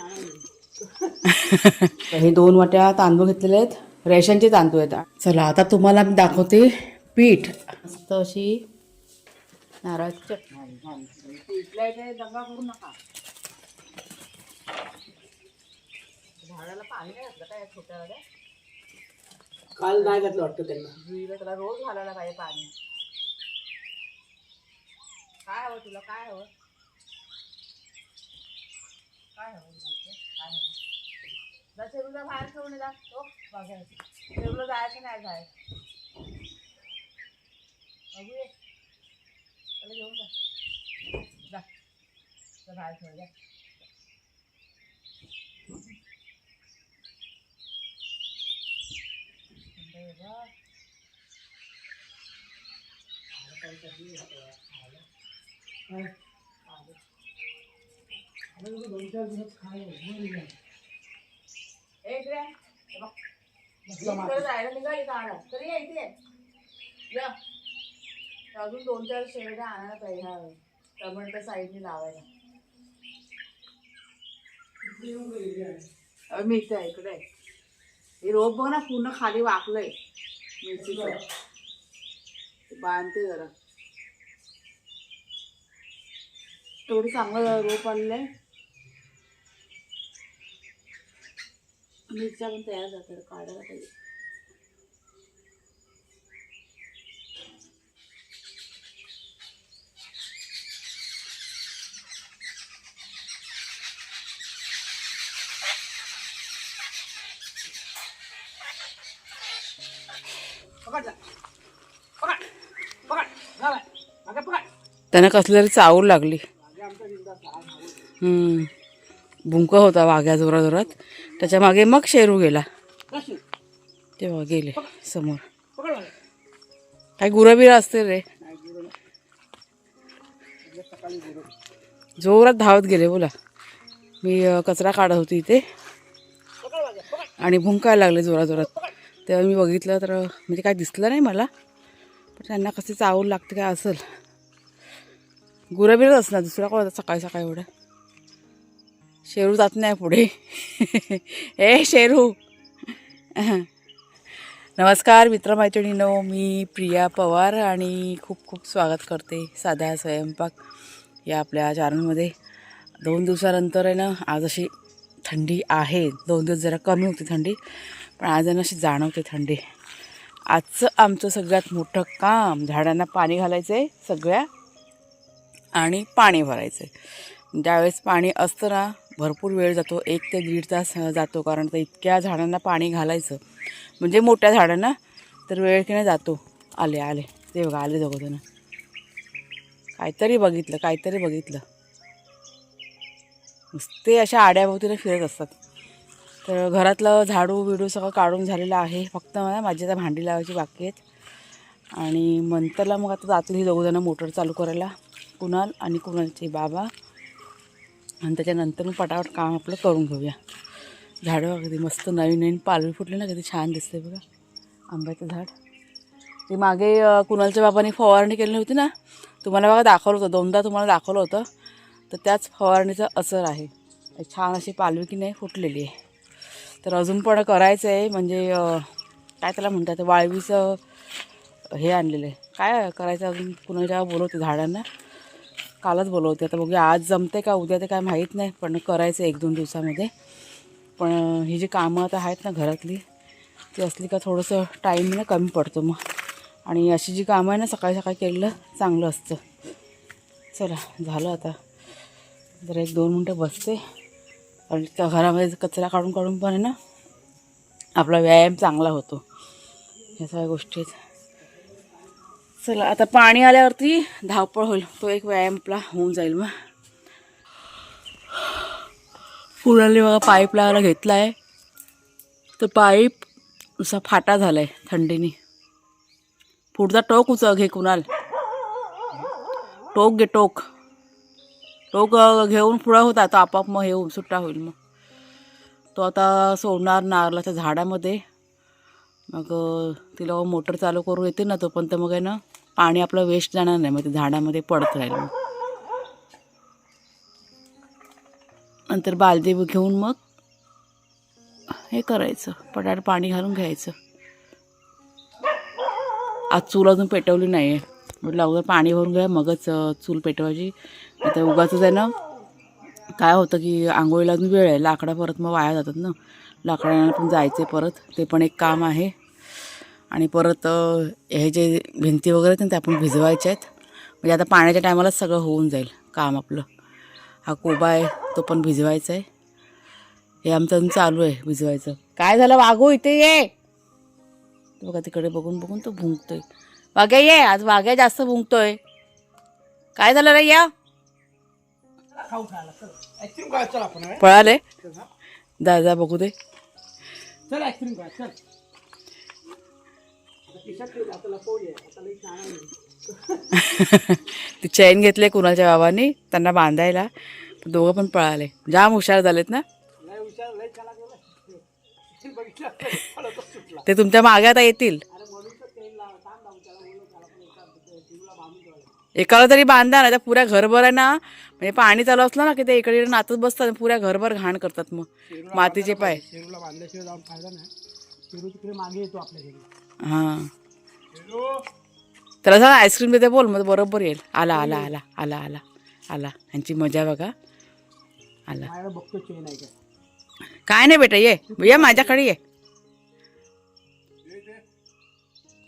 हे दोन वाट्या तांदूळ घेतलेले आहेत. रेशनचे तांदूळ आहेत. चला आता तुम्हाला मी दाखवते पीठ. मस्त अशी नारळाची चटणी. दंगा करू नका झाडाला पाणी नाही घातलं काय छोट्या काल नाही घातलं वाटतं त्यांना. जुईला त्याला रोज घालायला पाहिजे पाणी काय हवं तुला काय हवं? काय हवं तुला? काय हवं जा शेरूला बाहेर ठेवून ये जा तो बघायचं शेरूला जायचं नाही जायचं बघू ये त्याला घेऊन जा जा जा बाहेर ठेव जा थंड आहे बघ. ए, इकडे ये. हे बघ. इकडे जायला निघाली तरी ये या. अजून दोन चार शेवड्या आणायला पाहिजे ह्या टमाटर साईडने लावायला मिरची आहे, इकडे हे रोप बघ ना पूर्ण खाली वाकलंय मिरचीचं बांधते जरा थोडी चांगलं रोप आणलंय मिरच्या पण तयार जातात काढायला पाहिजे. त्यांना कसली तरी चावू लागली. भुंक होता वाघ्या जोरा जोरात त्याच्यामागे मग शेरू गेला. तेव्हा गेले समोर. काय गुरबिरा असते रे. जोरात धावत गेले बोला. मी कचरा काढत होती इथे. आणि भुंकायला लागले जोरात जोरात तेव्हा मी बघितलं तर म्हणजे काय दिसलं नाही मला. पण त्यांना कसे चावू लागते काय असेल. गुरबिरच असणार दुसरा कोण होता सकाळी सकाळी एवढं. शेरू जात नाही पुढे. ए शेरू. नमस्कार मित्रमैत्रिणीनो मी प्रिया पवार आणि खूप खूप स्वागत करते साध्या स्वयंपाक या आपल्या चॅनलमध्ये दोन दिवसानंतर आहे ना आज अशी थंडी आहे. दोन दिवस जरा कमी होती थंडी पण आज आहे ना अशी जाणवते थंडी. आजचं आमचं सगळ्यात मोठं काम झाडांना पाणी घालायचं आहे सगळ्या आणि पाणी भरायचं आहे ज्यावेळेस पाणी असतं ना भरपूर वेळ जातो. एक ते दीड तास जातो कारण तर इतक्या झाडांना पाणी घालायचं. म्हणजे मोठ्या झाडांना तर वेळ की नाही जातो. आले आले. ते बघा आले दोघं काहीतरी बघितलं काहीतरी बघितलं. नुसते अशा आड्याभोवतीला फिरत असतात. तर घरातलं झाडू बिडू सगळं काढून झालेलं आहे. फक्त मला माझी आता भांडी लावायची बाकी आहेत. आणि नंतरला मग आता जातील ही दोघंजणं मोटर चालू करायला. कुणाल आणि कुणालचे बाबा. आणि त्याच्यानंतर मग पटापट काम आपलं करून घेऊया. झाडं अगदी मस्त नवीन नवीन पालवी फुटली ना कधी छान दिसते बघा. आंब्याचं झाड. ते मागे कुणालच्या बाबांनी फवारणी केली होती ना? तुम्हाला बघा दाखवलं होतं. दोनदा तुम्हाला दाखवलं होतं. तर त्याच फवारणीचं असर आहे. छान अशी पालवी की नाही फुटलेली आहे. तर अजून पण करायचं आहे म्हणजे काय त्याला म्हणतात वाळवीचं हे आणलेलं आहे. काय करायचं अजून? कुणाच्या बोलवते झाडांना. कालच बोलवते. आता बघूया आज जमते का उद्या ते काय माहीत नाही पण करायचं एक दोन दिवसामध्ये. पण ही जी कामं आता आहेत ना घरातली ती असली का थोडंसं टाईम ना कमी पडतो मग. आणि अशी जी कामं आहे ना सकाळी सकाळी केलेलं चांगलं असतं. चला झालं आता. जरा एक दोन मिनटं बसते. आणि त्या घरामध्ये कचरा काढून काढून पण आहे ना आपला व्यायाम चांगला होतो. ह्या सगळ्या गोष्टी चला आता पाणी आल्यावरती धावपळ होईल. तो एक व्यायाम आपला होऊन जाईल मग पुराने बघा पाईप लावायला घेतला आहे तर पाईप असा फाटा झाला आहे थंडीने. पुढचा टोक उचल घे कुणाल. टोक घे टोक. टोक घेऊन पुढं होता तो आपाप मग हे सुट्टा होईल मग. तो आता सोडणार नारळाच्या झाडामध्ये. मग तिला मोटर चालू करू येते ना तोपर्यंत मग आहे ना पाणी आपलं वेस्ट जाणार नाही मग ते झाडामध्ये पडत राहील मग. नंतर बालदी घेऊन मग हे करायचं पटाट पाणी घालून घ्यायचं. आज चूल अजून पेटवली नाही आहे म्हटलं अगोदर पाणी भरून घ्या मगच चूल पेटवायची. आता उगाच आहे ना काय होतं की आंघोळीला अजून वेळ आहे लाकडं परत मग वाया जातात ना. लाकडांना पण जायचं आहे परत ते पण एक काम आहे. आणि परत हे जे भिंती वगैरे आहेत ना ते आपण भिजवायचे आहेत. म्हणजे आता पाण्याच्या टायमालाच सगळं होऊन जाईल काम आपलं. हा कोबा आहे तो पण भिजवायचा आहे. हे आमचं अजून चालू आहे भिजवायचं. काय झालं? वाघू इथे ये! तो बघा तिकडे बघून बघून तो भुंकतोय. वाघ्या ये! आज वाघ्या जास्त भुंकतोय. काय झालं रे या? पळाले. दादा बघू दे. चल. ती चैन घेतले कुणाच्या बाबांनी त्यांना बांधायला. दोघं पण पळाले. जाम हुशार झालेत ना? ते तुमच्या मागे आता येतील. तर एकाला तरी बांधा ना त्या पुऱ्या घरभर आहे ना? म्हणजे पाणी चालू असलं ना की ते इकडे इकडे नाचत बसतात पुऱ्या घरभर घाण करतात मग. मातीचे पाय. हां. त्याला सांग आईस्क्रीम देते बोल मग बरोबर येईल. आला आला आला आला आला आला. ह्यांची मजा बघा. आला. काय नाही बेटा ये. ये माझ्याकडे ये.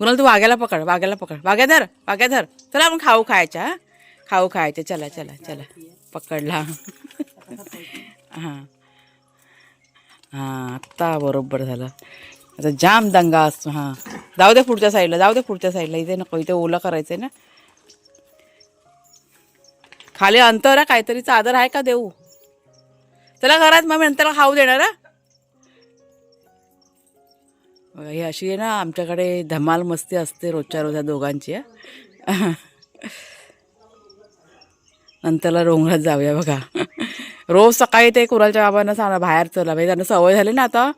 कुणाला तू वाघ्याला पकड वाघ्याला पकड. वाघ्या धर वाघ्या धर. चला आपण खाऊ खायच्या? खाऊ खायचे चला चला चला. पकडला. हां. हां आत्ता बरोबर झालं. आता जाम दंगा असतो हां. जाऊ दे पुढच्या साईडला जाऊ दे पुढच्या साईडला इथे नको इथे ओलं करायचं आहे ना. खाली अंतर आहे काहीतरी चादर आहे का देऊ? चला घरात मग मी नंतर खाऊ देणार बघा ही अशी आहे ना आमच्याकडे धमाल मस्ती असते रोजच्या रोज या दोघांची नंतरला डोंगरात जाऊया बघा. रोज सकाळी ते कुरालच्या बाबांना सांगा बाहेर चला भाई त्यांना सवय झाली ना आता.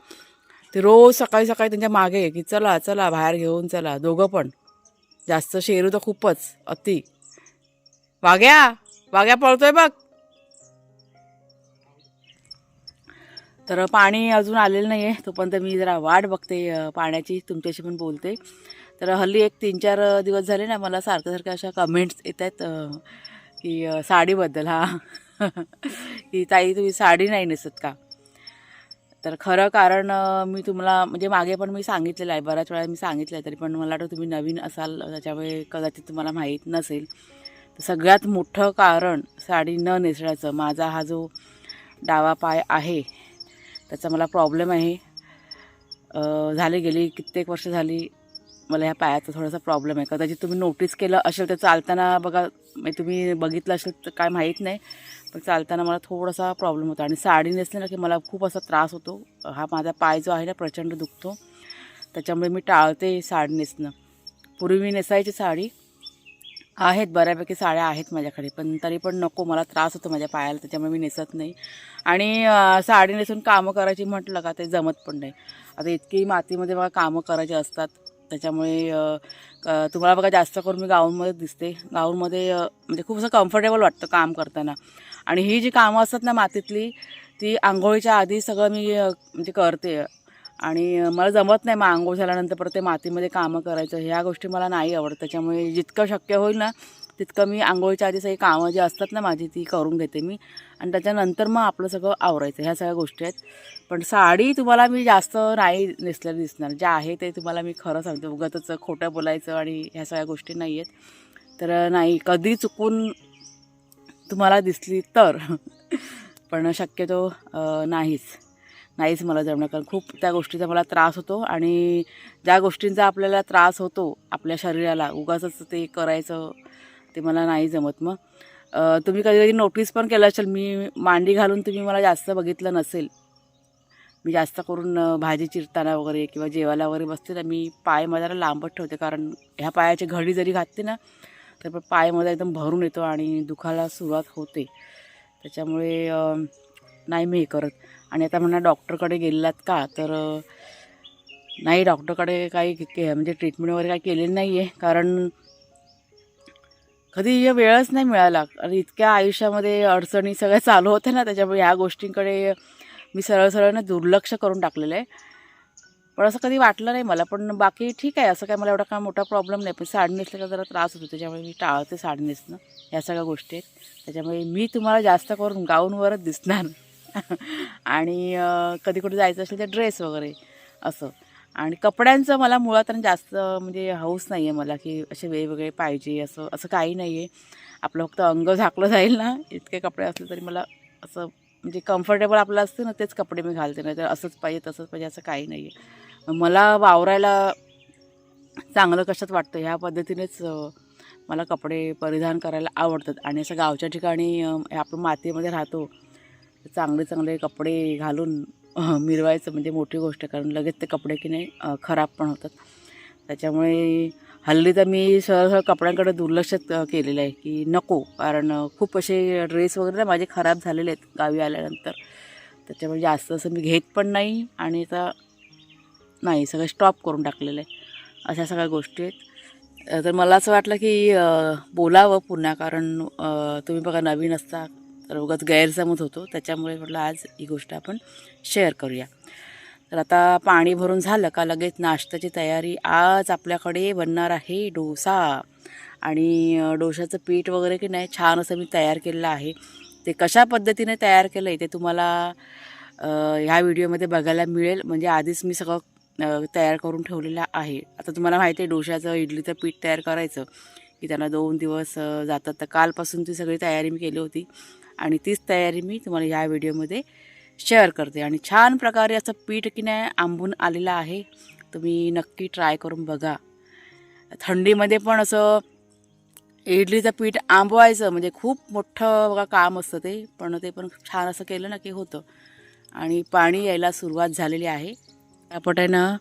ते रोज सकाळी सकाळी त्यांच्या मागे की चला चला बाहेर घेऊन चला दोघं पण. जास्त शेरू तर खूपच अति. वाघ्या वाघ्या पळतोय बघ. तर पाणी अजून आलेलं नाही आहे तोपर्यंत मी जरा वाट बघते पाण्याची. तुमच्याशी पण बोलते. तर हल्ली एक तीन चार दिवस झाले ना मला सारख्या सारख्या अशा कमेंट्स येत आहेत की साडीबद्दल हा. की ताई तुम्ही साडी नाही नेसत का? तर खरं कारण मी तुम्हाला म्हणजे मागे पण मी सांगितलेलं आहे बऱ्याच वेळा मी सांगितलं आहे तरी पण मला वाटतं तुम्ही नवीन असाल त्याच्यामुळे कदाचित तुम्हाला माहीत नसेल. तर सगळ्यात मोठं कारण साडी न नेसण्याचं माझा हा जो डावा पाय आहे त्याचा मला प्रॉब्लेम आहे. झाले गेली कित्येक वर्ष झाली मला ह्या पायाचा थोडासा प्रॉब्लेम आहे. कदाचित तुम्ही नोटीस केलं असेल तर चालताना बघा म्हणजे तुम्ही बघितलं असेल तर काय माहीत नाही पण चालताना मला थोडासा प्रॉब्लेम होता. आणि साडी नेसली ना की मला खूप असा त्रास होतो. हा माझा पाय जो आहे ना प्रचंड दुखतो. त्याच्यामुळे मी टाळते साडी नेसणं. पूर्वी मी नेसायची साडी. आहेत बऱ्यापैकी साड्या आहेत माझ्याकडे पण तरी पण नको मला त्रास होतो माझ्या पायाला त्याच्यामुळे मी नेसत नाही. आणि साडी नेसून कामं करायची म्हटलं का ते जमत पण नाही. आता इतकी मातीमध्ये मला कामं करायची असतात. त्याच्यामुळे तुम्हाला बघा जास्त करून मी गाऊनमध्ये दिसते. गाऊनमध्ये म्हणजे खूप असं कम्फर्टेबल वाटतं काम करताना. आणि ही जी कामं असतात ना मातीतली ती आंघोळीच्या आधी सगळं मी म्हणजे करते. आणि मला जमत नाही मग आंघोळ झाल्यानंतर परत ते मातीमध्ये कामं करायचं. ह्या गोष्टी मला नाही आवडत. त्याच्यामुळे जितकं शक्य होईल ना तितकं मी आंघोळीच्या आधी सगळी कामं जी असतात ना माझी ती करून घेते मी. आणि त्याच्यानंतर मग आपलं सगळं आवरायचं ह्या सगळ्या गोष्टी आहेत. पण साडी तुम्हाला मी जास्त नाही नेसलेली दिसणार. जे आहे ते तुम्हाला मी खरं सांगते. उगाच खोटं बोलायचं आणि ह्या सगळ्या गोष्टी नाही आहेत. तर नाही कधी चुकून तुम्हाला दिसली तर. पण शक्यतो नाहीच. नाहीच मला जमणं कारण खूप त्या गोष्टीचा मला त्रास होतो आणि ज्या गोष्टींचा आपल्याला त्रास होतो आपल्या शरीराला उगाच ते करायचं ते मला नाही जमत मग. तुम्ही कधी कधी नोटीस पण केलं असेल मी मांडी घालून तुम्ही मला जास्त बघितलं नसेल. मी जास्त करून भाजी चिरताना वगैरे किंवा जेवायला वगैरे बसते ना मी पाय माझा जरा लांबच ठेवते. कारण ह्या पायाची घडी जरी घातली ना तर पण पाय माझा एकदम भरून येतो आणि दुखायला सुरुवात होते. त्याच्यामुळे नाही मी हे करत. आणि आता म्हणा डॉक्टरकडे गेलात का तर नाही डॉक्टरकडे काही के- म्हणजे ट्रीटमेंट वगैरे काही केलेली नाही आहे कारण कधी वेळच नाही मिळाला. आणि इतक्या आयुष्यामध्ये अडचणी सगळ्या चालू होत्या ना त्याच्यामुळे ह्या गोष्टींकडे मी सरळ सरळनं दुर्लक्ष करून टाकलेलं आहे. पण असं कधी वाटलं नाही मला. पण बाकी ठीक आहे असं काय मला एवढा काय मोठा प्रॉब्लेम नाही. पण साडी नेसल्याचा जरा त्रास होतो. त्याच्यामुळे मी टाळते साडी नेसणं. ह्या सगळ्या गोष्टी आहेत. त्याच्यामुळे मी तुम्हाला जास्त करून गाऊनवरच दिसणार. आणि कधी कुठे जायचं असेल तर ड्रेस वगैरे असं. आणि कपड्यांचं मला मुळात आणि जास्त म्हणजे हौस नाही आहे मला की असे वेगवेगळे पाहिजे असं असं काही नाही आहे आपलं फक्त अंग झाकलं जाईल ना इतके कपडे असले तरी मला असं म्हणजे कम्फर्टेबल आपलं असतं ना तेच कपडे मी घालते नाही तर असंच पाहिजे तसंच पाहिजे असं काही नाही आहे मला वावरायला चांगलं कशात वाटतं? ह्या पद्धतीनेच मला कपडे परिधान करायला आवडतात. आणि असं गावच्या ठिकाणी हे आपण मातीमध्ये राहतो चांगले चांगले कपडे घालून मिरवायचं म्हणजे मोठी गोष्ट आहे कारण लगेच ते कपडे की नाही खराब पण होतात. त्याच्यामुळे हल्ली तर मी सरळ कपड्यांकडे दुर्लक्ष केलेलं आहे की नको. कारण खूप असे ड्रेस वगैरे ना माझे खराब झालेले आहेत गावी आल्यानंतर. त्याच्यामुळे जास्त असं मी घेत पण नाही आणि आता नाही सगळं स्टॉप करून टाकलेलं आहे. अशा सगळ्या गोष्टी आहेत. तर मला असं वाटलं की बोलावं पुन्हा कारण तुम्ही बघा नवीन असता. तर उगाच गैरसमज होतो. त्याच्यामुळे म्हटलं आज ही गोष्ट आपण शेअर करूया. तर आता पाणी भरून झालं का लगेच नाश्त्याची तयारी आज आपल्याकडे बनणार आहे डोसा. आणि डोशाचं पीठ वगैरे की नाही छान असं मी तयार केलेलं आहे. ते कशा पद्धतीने तयार केलं आहे ते तुम्हाला ह्या व्हिडिओमध्ये बघायला मिळेल. म्हणजे आधीच मी सगळं तयार करून ठेवलेलं आहे. आता तुम्हाला माहिती आहे डोशाचं इडलीचं पीठ तयार करायचं. की त्यांना दोन दिवस जातात. तर कालपासून ती सगळी तयारी मी केली होती. आणि तीच तयारी मी तुम्हाला ह्या व्हिडिओमध्ये शेअर करते. आणि छान प्रकारे असं पीठ की नाही आंबून आलेलं आहे तुम्ही नक्की ट्राय करून बघा. थंडीमध्ये पण असं इडलीचं पीठ आंबवायचं म्हणजे खूप मोठं बघा काम असतं ते पण ते पण छान असं केलं ना की होतं. आणि पाणी यायला सुरुवात झालेली आहे. त्यापटानं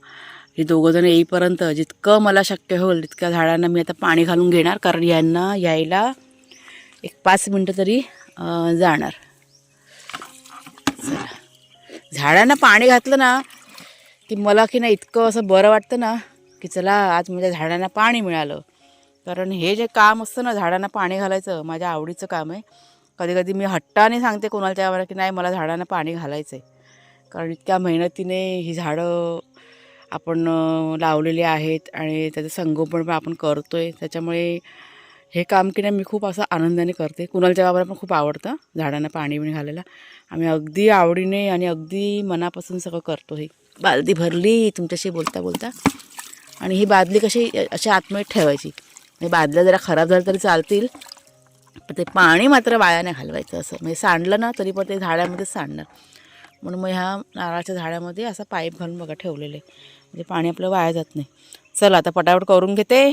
हे दोघंजणं येईपर्यंत जितकं मला शक्य होईल तितक्या झाडांना मी आता पाणी घालून घेणार कारण यांना यायला एक पाच मिनटं तरी जाणार. चला. झाडांना पाणी घातलं ना की मला की नाही इतकं असं बरं वाटतं ना की चला आज माझ्या झाडांना पाणी मिळालं. कारण हे जे काम असतं ना झाडांना पाणी घालायचं माझ्या आवडीचं काम आहे. कधी कधी मी हट्टाने सांगते कोणाच्या मला की नाही मला झाडांना पाणी घालायचं आहे कारण इतक्या मेहनतीने ही झाडं आपण लावलेली आहेत आणि त्याचं संगोपन पण आपण करतो आहे त्याच्यामुळे हे काम की नाही मी खूप असं आनंदाने करते. कुणालच्या बाबाला पण खूप आवडतं झाडांना पाणी बिणी घालायला आम्ही अगदी आवडीने आणि अगदी मनापासून सगळं करतो हे. बालदी भरली तुमच्याशी बोलता बोलता. आणि ही बादली कशी अशी आतमध्ये ठेवायची. म्हणजे बादल्या जरा खराब झाल्या तरी चालतील. पण ते पाणी मात्र वाया नाही घालवायचं असं. म्हणजे सांडलं ना तरी पण ते झाडामध्ये सांडणार. म्हणून मग ह्या नारळाच्या झाडामध्ये असा पाईप घालून बघा ठेवलेले म्हणजे पाणी आपलं वाया जात नाही. चला आता पटापट करून घेते.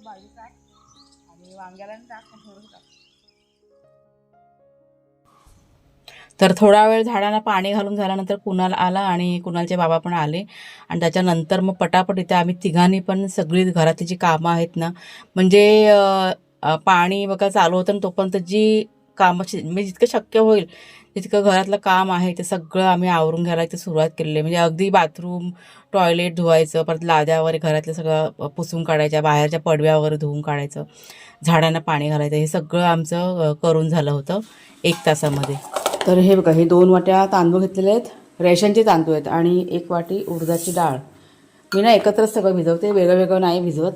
आंब्याला बाजू टाक आणि वांग्याला टाक थोडंसं टाक. तर थोडा वेळ झाडांना पाणी घालून झाल्यानंतर कुणाल आला आणि कुणालचे बाबा पण आले. आणि त्याच्यानंतर मग पटापट इथे आम्ही तिघांनी पण सगळी घरातली जी कामं आहेत ना म्हणजे पाणी बघा चालू होतं ना तोपर्यंत जी कामाची शि- म्हणजे जितकं शक्य होईल जितकं घरातलं काम आहे ते सगळं आम्ही आवरून घ्यायला इथे सुरुवात केलेली आहे. म्हणजे अगदी बाथरूम टॉयलेट धुवायचं परत लाद्या वगैरे घरातलं सगळं पुसून काढायच्या बाहेरच्या पडव्या वगैरे धुवून काढायचं झाडांना पाणी घालायचं हे सगळं आमचं करून झालं होतं एक तासामध्ये. तर हे बघा हे दोन वाट्या तांदूळ घेतलेले आहेत रेशनचे तांदूळ आहेत आणि एक वाटी उडदाची डाळ. मी ना एकत्रच सगळं भिजवते वेगळं वेगळं नाही भिजवत.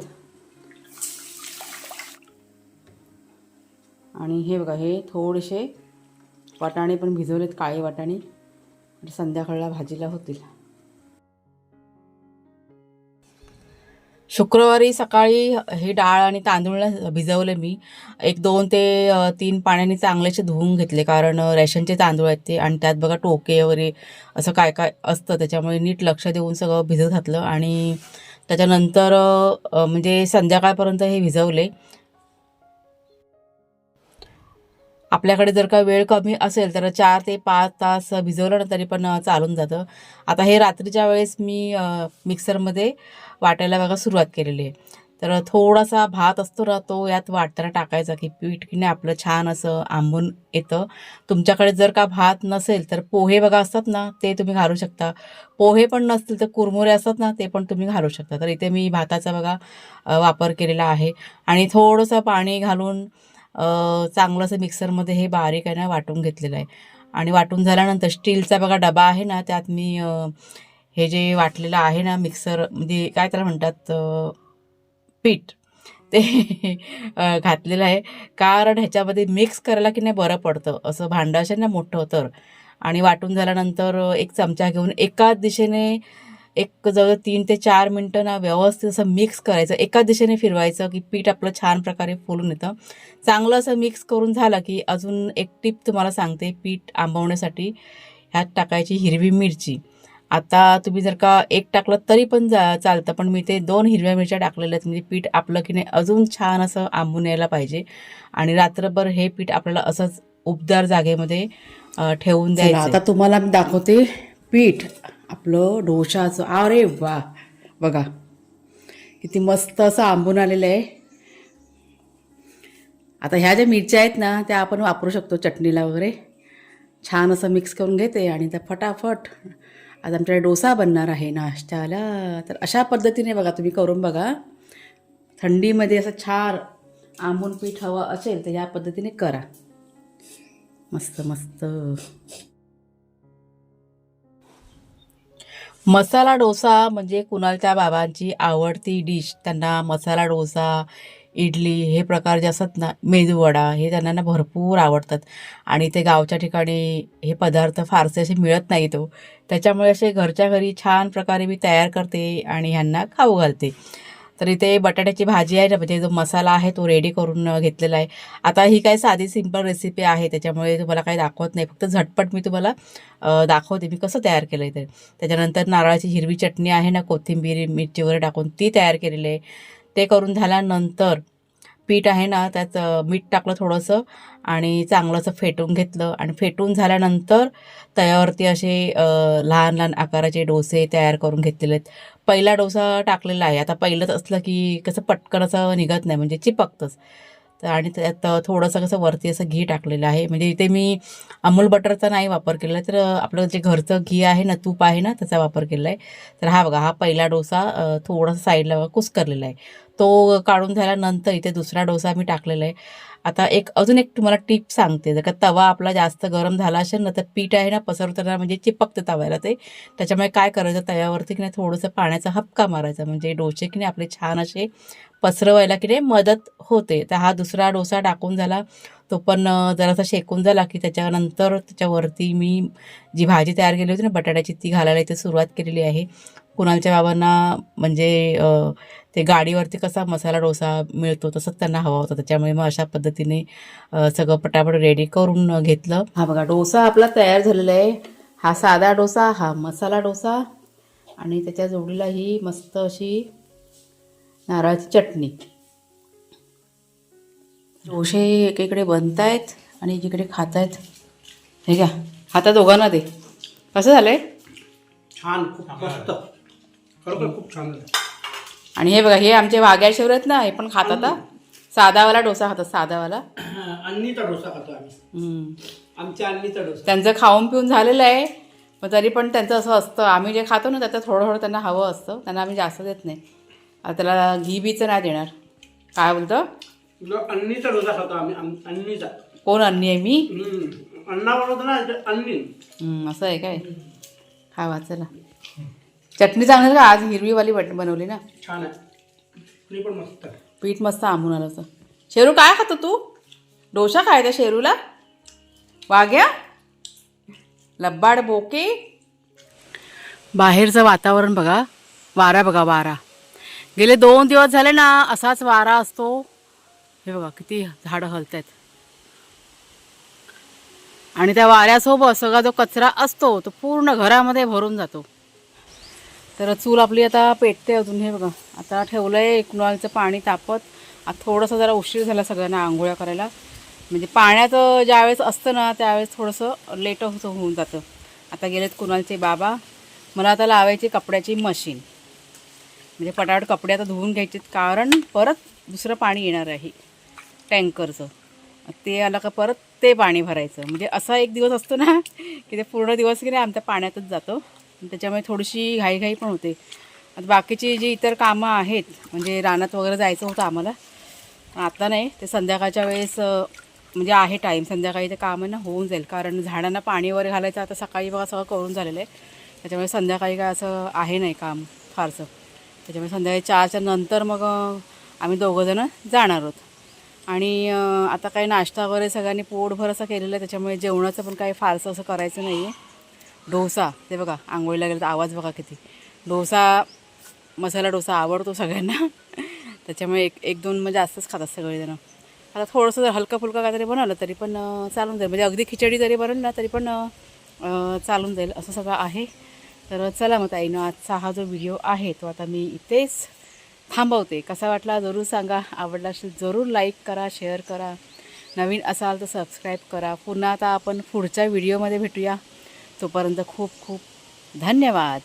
आणि हे बघा हे थोडेसे वाटाणे पण भिजवलेत काळे वाटाणे. संध्याकाळला भाजीला होतील. शुक्रवारी सकाळी हे डाळ आणि तांदूळला भिजवले मी. एक दोन ते तीन पाण्याने चांगलेसे धुवून घेतले कारण रेशनचे तांदूळ आहेत ते आणि त्यात बघा टोके वगैरे असं काय काय असतं. त्याच्यामुळे नीट लक्ष देऊन सगळं भिजत घातलं आणि त्याच्यानंतर म्हणजे संध्याकाळपर्यंत हे भिजवले. आपल्याकडे जर का वेळ कमी असेल तर चार ते पाच तास भिजवलं ना तरी पण चालून जातं. आता हे रात्रीच्या वेळेस मी मिक्सरमध्ये वाटायला बघा सुरुवात केलेली आहे. तर थोडासा भात असतो ना तो यात वाटताना टाकायचा की पीठ की नाही आपलं छान असं आंबून येतं. तुमच्याकडे जर का भात नसेल तर पोहे बघा असतात ना ते तुम्ही घालू शकता. पोहे पण नसतील तर कुरमुरे असतात ना ते पण तुम्ही घालू शकता. तर इथे मी भाताचा बघा वापर केलेला आहे. आणि थोडंसं पाणी घालून चांगलं असं मिक्सरमध्ये हे बारीक आहे ना वाटून घेतलेलं आहे. आणि वाटून झाल्यानंतर स्टीलचा बघा डबा आहे ना त्यात मी हे जे वाटलेलं आहे ना मिक्सर म्हणजे काय त्याला म्हणतात पीठ ते घातलेलं आहे. कारण ह्याच्यामध्ये मिक्स करायला की नाही बरं पडतं. असं भांडं असेल ना मोठं तर. आणि वाटून झाल्यानंतर एक चमचा घेऊन एकाच दिशेने एक जवळ तीन ते चार मिनटं ना व्यवस्थित असं मिक्स करायचं. एकाच दिशेने फिरवायचं की पीठ आपलं छान प्रकारे फुलून येतं. चांगलं असं मिक्स करून झालं की अजून एक टीप तुम्हाला सांगते पीठ आंबवण्यासाठी ह्यात टाकायची हिरवी मिरची. आता तुम्ही जर का एक टाकलं तरी पण जा चालतं पण मी ते दोन हिरव्या मिरच्या टाकलेल्या आहेत. म्हणजे पीठ आपलं की नाही अजून छान असं आंबून यायला पाहिजे. आणि रात्रभर हे पीठ आपल्याला असंच उबदार जागेमध्ये ठेवून द्यायचं. आता तुम्हाला मी दाखवते पीठ. आपलं डोशाचं अरे वा. बघा किती मस्त असं आंबून आलेलं आहे. आता ह्या ज्या मिरच्या आहेत ना त्या आपण वापरू शकतो चटणीला वगैरे. छान असं मिक्स करून घेते आणि त्या फटाफट. आज आमच्याकडे डोसा बनणार आहे नाश्त्याला. तर अशा पद्धतीने बघा तुम्ही करून बघा. थंडीमध्ये असं छान आंबून पीठ हवं असेल तर या पद्धतीने करा. मस्त मस्त. मसाला डोसा म्हणजे कुणालच्या बाबांची आवडती डिश. त्यांना मसाला डोसा इडली हे प्रकार जे असतात ना मेदूवडा हे त्यांना ना भरपूर आवडतात. आणि ते गावच्या ठिकाणी हे पदार्थ फारसे असे मिळत नाही तो. त्याच्यामुळे असे घरच्या घरी छान प्रकारे मी तयार करते आणि ह्यांना खाऊ घालते. तर इथे बटाट्याची भाजी आहे ना म्हणजे जो मसाला आहे तो रेडी करून घेतलेला आहे. आता ही काय साधी सिंपल रेसिपी आहे त्याच्यामुळे तुम्हाला काही दाखवत नाही. फक्त झटपट मी तुम्हाला दाखवते. मी कसं तयार केलं आहे ते. त्याच्यानंतर नारळाची हिरवी चटणी आहे ना कोथिंबीर मिरची वगैरे टाकून ती तयार केलेली आहे. ते करून झाल्यानंतर पीठ आहे ना त्यात मीठ टाकलं थोडंसं आणि चांगलं असं फेटून घेतलं. आणि फेटून झाल्यानंतर त्यावरती असे लहान लहान आकाराचे डोसे तयार करून घेतलेले आहेत. पहिला डोसा टाकलेला आहे. आता पहिलंच असलं की कसं पटकन असं निघत नाही म्हणजे चिपकतंच. तर आणि त्यात थोडंसं कसं वरती असं घी टाकलेलं आहे. म्हणजे इथे मी अमूल बटरचा नाही वापर केला आहे तर आपलं जे घरचं घी आहे ना तूप आहे ना त्याचा वापर केला आहे तर हा बघा हा पहिला डोसा थोडासा साईडला कुस्करलेला आहे. तो काढून झाल्यानंतर इथे दुसरा डोसा मी टाकलेला आहे. आता एक अजून एक तुम्हाला टिप सांगते. जर का तवा आपला जास्त गरम झाला असेल ना तर पीठ आहे ना पसरवताना म्हणजे चिपकतं तव्याला ते. त्याच्यामुळे काय करायचं तव्यावरती की नाही थोडंसं पाण्याचा हपका मारायचा. म्हणजे डोसे की नाही आपले छान असे पसरवायला की नाही मदत होते. तर हा दुसरा डोसा टाकून झाला. तो पण जरासा शेकून झाला की त्याच्यानंतर त्याच्यावरती मी जी भाजी तयार केली होती ना बटाट्याची ती घालायला इथे सुरुवात केलेली आहे. कुणालच्या बाबांना म्हणजे ते गाडीवरती कसा मसाला डोसा मिळतो तसंच त्यांना हवा होता. त्याच्यामुळे मग अशा पद्धतीने सगळं पटापट रेडी करून घेतलं. हा बघा डोसा आपला तयार झालेला आहे. हा साधा डोसा हा मसाला डोसा आणि त्याच्या जोडीला ही मस्त अशी नारळाची चटणी. डोसे एकीकडे बनत आहेत आणि एकीकडे खात आहेत हे घ्या आता दोघांना दे कसं झालंय? छान खूप मस्त. खरोखर खूप छान झालं. आणि हे बघा हे आमचे वाघ्याशिवर आहेत ना हे पण खातात हा. साधावाला डोसा खातात साधावाला अन्नीचा डोसा खातो आम्ही. हम्म. आमच्या अन्नीचा डोसा. त्यांचं खाऊन पिऊन झालेलं आहे. पण तरी पण त्यांचं असं असतं आम्ही जे खातो ना त्याचं थोडं थोडं त्यांना हवं असतं. त्यांना आम्ही जास्त देत नाही. आता त्याला घी बीचं नाही देणार. काय बोलतं? जो अन्नीचा डोसा खातो आम्ही आम- अन्नीचा. कोण अन्नी आहे? मी? हम्म. अण्णा बनवतो ना ते अन्नी हम्म, असं आहे काय? खावा चला. चटणी चांगली आज हिरवीवाली बट बनवली ना. छान आहे. पण मस्त पीठ मस्त आंबून आलं असं. शेरू काय खातो तू? डोसा खायचा शेरूला? वाघ्या? लब्बाड बोके? बाहेरचं वातावरण बघा. वारा बघा वारा. गेले दोन दिवस झाले ना असाच वारा असतो. हे बघा किती झाडं हलत आहेत आणि त्या वाऱ्यासोबत सगळा जो कचरा असतो तो पूर्ण घरामध्ये भरून जातो. तर चूल आपली आता पेटते अजून हे बघा. आता ठेवलं आहे कुणालचं पाणी तापत. आता थोडंसं जरा उशीर झाला सगळ्यांना आंघोळ्या करायला. म्हणजे पाण्याचं ज्यावेळेस असतं ना त्यावेळेस थोडंसं लेट होतं होऊन जातं. आता गेलेत कुणालचे बाबा. मला आता लावायची कपड्याची मशीन म्हणजे पटापट कपडे आता धुवून घ्यायचे कारण परत दुसरं पाणी येणार आहे. टँकरचं. ते आलं का परत ते पाणी भरायचं. म्हणजे असा एक दिवस असतो ना की ते पूर्ण दिवस की नाही आमच्या पाण्यातच जातो. त्याच्यामुळे थोडीशी घाईघाई पण होते. आता बाकीची जी इतर कामं आहेत म्हणजे रानात वगैरे जायचं होतं आम्हाला पण आता नाही. ते संध्याकाळच्या वेळेस म्हणजे आहे टाईम संध्याकाळी ते काम आहे ना होऊन जाईल. कारण झाडांना पाणी वगैरे घालायचं आता सकाळी बघा सगळं करून झालेलं आहे. त्याच्यामुळे संध्याकाळी काय असं आहे नाही काम फारसं. त्याच्यामुळे संध्याकाळी चारच्या नंतर मग आम्ही दोघंजणं जाणार आहोत. आणि आता काही नाश्ता वगैरे सगळ्यांनी पोटभर असं केलेलं आहे त्याच्यामुळे जेवणाचं पण काही फारसं असं करायचं नाही आहे डोसा. ते बघा आंघोळीला गेलं तर आवाज बघा किती. डोसा मसाला डोसा आवडतो सगळ्यांना. त्याच्यामुळे एक एक दोन म्हणजे असंच खातात सगळेजणं. आता थोडंसं जर हलकं फुलकं काहीतरी बनवलं तरी पण चालून जाईल. म्हणजे अगदी खिचडी जरी बनवली ना तरी पण चालून जाईल. असं सगळं आहे. तर चला मग ताईनं आजचा हा जो व्हिडिओ आहे तो आता मी इथेच थांबवते. कसा वाटला जरूर सांगा. आवडला असेल जरूर लाईक करा शेअर करा. नवीन असाल तर सबस्क्राईब करा. पुन्हा आता आपण पुढच्या व्हिडिओमध्ये भेटूया. तोपर्यंत खूप खूप धन्यवाद.